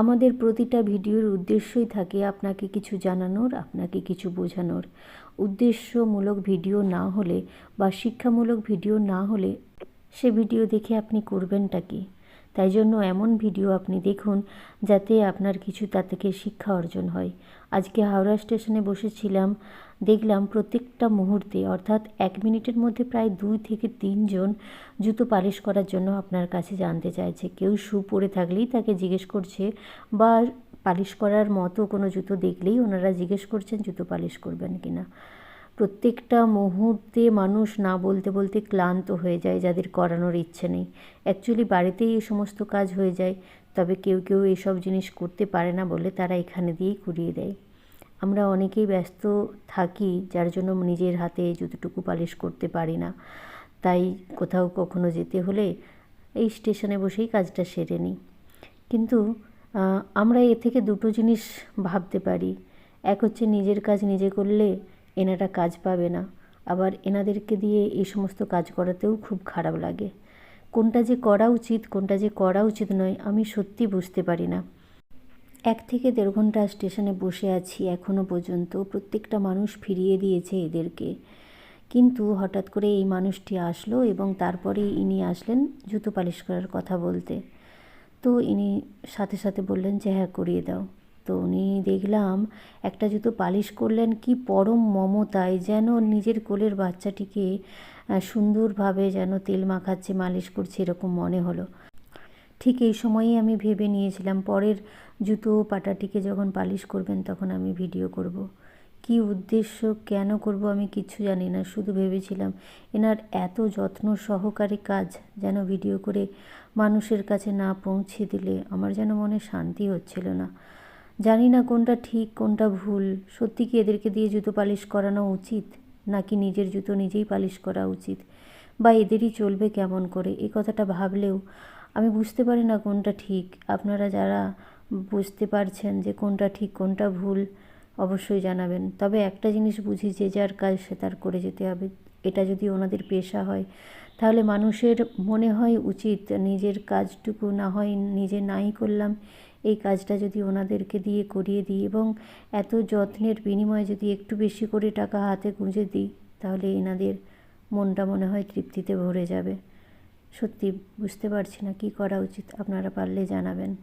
আমাদের প্রতিটা ভিডিওর উদ্দেশ্যই থাকে আপনাকে কিছু জানানোর, আপনাকে কিছু বোঝানোর। উদ্দেশ্যমূলক ভিডিও না হলে বা শিক্ষামূলক ভিডিও না হলে সে ভিডিও দেখে আপনি করবেনটা কি? তাই জন্য এমন ভিডিও আপনি দেখুন যাতে আপনার কিছু তা থেকে শিক্ষা অর্জন হয়। আজকে হাওড়া স্টেশনে বসেছিলাম, দেখলাম প্রত্যেকটা মুহূর্তে, অর্থাৎ এক মিনিটের মধ্যে প্রায় দুই থেকে তিনজন জুতো পালিশ করার জন্য আপনার কাছে জানতে চাইছে। কেউ শু পরে থাকলেই তাকে জিজ্ঞেস করছে বা পালিশ করার মতো কোনো জুতো দেখলেই ওনারা জিজ্ঞেস করছেন জুতো পালিশ করবেন কি না প্রত্যেকটা মুহূর্তে মানুষ না বলতে বলতে ক্লান্ত হয়ে যায় যাদের করানোর ইচ্ছে নেই। অ্যাকচুয়ালি বাড়িতেই এই সমস্ত কাজ হয়ে যায়, তবে কেউ কেউ এইসব জিনিস করতে পারে না বলে তারা এখানে দিয়েই করিয়ে দেয়। আমরা অনেকেই ব্যস্ত থাকি, যার জন্য নিজের হাতে জুতোটুকু পালিশ করতে পারি না। তাই কোথাও কখনো যেতে হলে এই স্টেশনে বসেই কাজটা সেরে নিই। কিন্তু আমরা এ থেকে দুটো জিনিস ভাবতে পারি। এক হচ্ছে নিজের কাজ নিজে করলে এনারা কাজ পাবে না। আবার এনাদেরকে দিয়ে এই সমস্ত কাজ করাতেও খুব খারাপ লাগে। কোনটা যে করা উচিত, কোনটা যে করা উচিত নয়, আমি সত্যি বুঝতে পারি না। এক থেকে দেড় ঘণ্টা স্টেশনে বসে আছি এখনও পর্যন্ত, প্রত্যেকটা মানুষ ফিরিয়ে দিয়েছে এদেরকে। কিন্তু হঠাৎ করে এই মানুষটি আসলো এবং তারপরে ইনি আসলেন জুতো পালিশ করার কথা বলতে। তো ইনি সাথে সাথে বললেন যে হ্যাঁ করিয়ে দাও। তো উনি দেখলাম একটা জুতো পালিশ করলেন, কি পরম মমতায় যেন নিজের কোলের বাচ্চাটিকে সুন্দরভাবে যেন তেল মাখাচ্ছে, মালিশ করছে এরকম মনে হলো ঠিক এই সময়েই আমি ভেবে নিয়েছিলাম পরের জুতো পাটাটিকে যখন পালিশ করবেন তখন আমি ভিডিও করব। কি উদ্দেশ্য, কেন করব আমি কিছু জানি না, শুধু ভেবেছিলাম এনার এত যত্ন সহকারে কাজ যেন ভিডিও করে মানুষের কাছে না পৌঁছে দিলে আমার যেন মনে শান্তি হচ্ছিল না জানি না কোনটা ঠিক, কোনটা ভুল। সত্যি কি এদেরকে দিয়ে জুতো পালিশ করানো উচিত? নাকি নিজের জুতো নিজেই পালিশ করা উচিত? বা এদেরই চলবে কেমন করে? এই কথাটা ভাবলেও আমি বুঝতে পারি না কোনটা ঠিক। আপনারা যারা বুঝতে পারছেন যে কোনটা ঠিক, কোনটা ভুল, অবশ্যই জানাবেন। তবে একটা জিনিস বুঝি, যে যার কাজ সে তার করে যেতে হবে। এটা যদি ওনাদের পেশা হয়, তাহলে মানুষের মনে হয় উচিত, নিজের কাজটুকু না হয় নিজে নাই করলাম এই কাজটা যদি ওনাদেরকে দিয়ে করিয়ে দিই এবং এত যত্নের বিনিময়ে যদি একটু বেশি করে টাকা হাতে গুঁজে দিই, তাহলে এনাদের মনটা মনে হয় তৃপ্তিতে ভরে যাবে। সত্যি বুঝতে পারছি না কি করা উচিত, আপনারা পারলে জানাবেন।